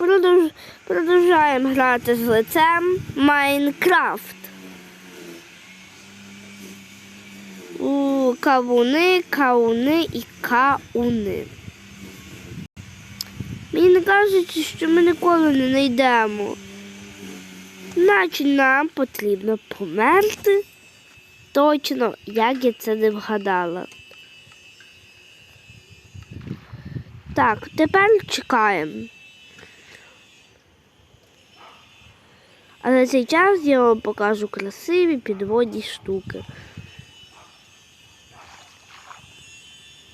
Продовж... Продовжаємо грати з лицем Майнкрафт. У кавуни, кауни і кауни. Мені кажуть, що ми ніколи не знайдемо. Значить, нам потрібно померти. Точно, як я це не вгадала. Так, тепер чекаємо. А на цей час я вам покажу красиві підводні штуки.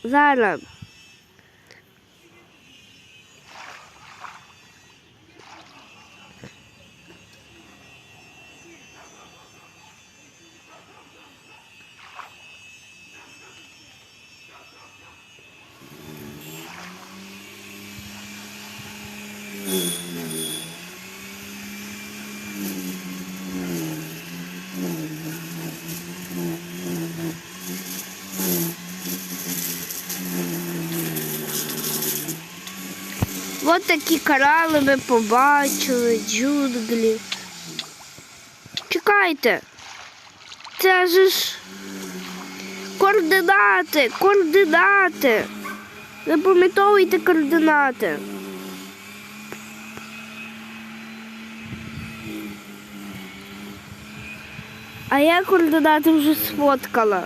Зараз. От такі корали ми побачили, джунглі. Чекайте. Це ж координати, координати. Запам'ятовуйте координати. А я координати вже сфоткала.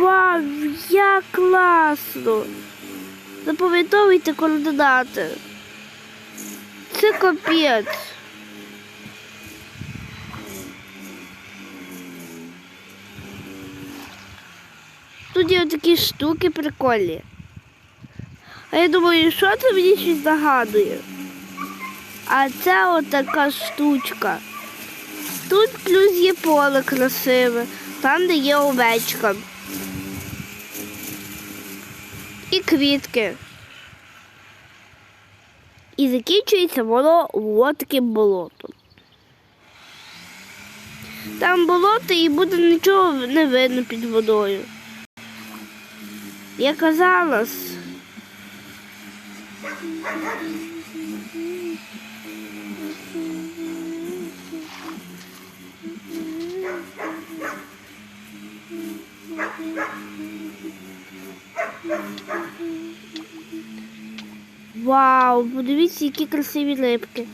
Вау, як класно! Запам'ятовуйте координати. Це капець. Тут є такі штуки прикольні. А я думаю, що це мені щось нагадує? А це отака штучка. Тут плюс є поле красиве, там де є овечка. І квітки. І закінчується воно от таким болотом. Там болото і буде нічого не видно під водою. Я казала. Вау, подивіться, які красиві рибки.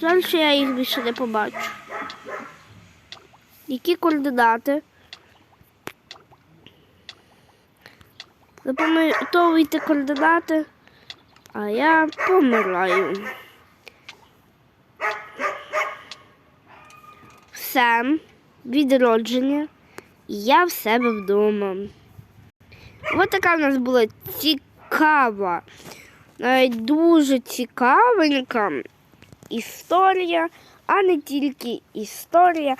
Жаль, що я їх більше не побачу. Які координати? Запам'ятовуйте координати, а я помираю. Все, відродження. І я в себе вдома. Ось така в нас була цікава, навіть дуже цікавенька історія, а не тільки історія.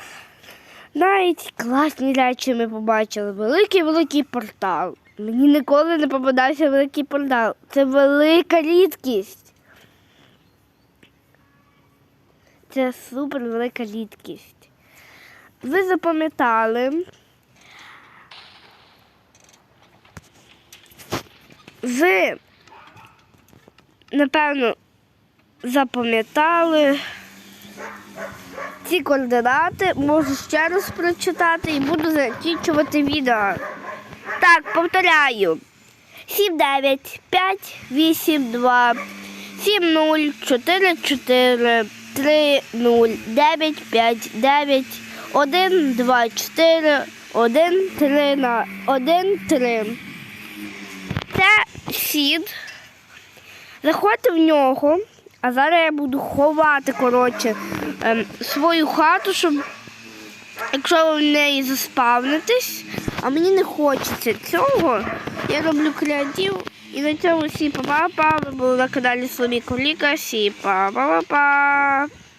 Навіть класні речі ми побачили. Великий-великий портал. Мені ніколи не попадався великий портал. Це велика рідкість. Це супер велика рідкість. Ви запам'ятали. Ви, напевно, запам'ятали ці координати, можу ще раз прочитати і буду закінчувати відео. Так, повторяю. 7, 9, 5, 8, 2, 7, 0, 4, 4, 3, 0, 9, 5, 9, 1, 2, 4, 1, 3, на 1, 3. Це сід. Заходьте в нього, а зараз я буду ховати, коротше, ем, свою хату, щоб якщо ви в неї заспавнитесь, а мені не хочеться цього, я роблю креатив. І на цьому всі па-па-па. Ви були на каналі Сломі Коліка. Всі па-па-па-па.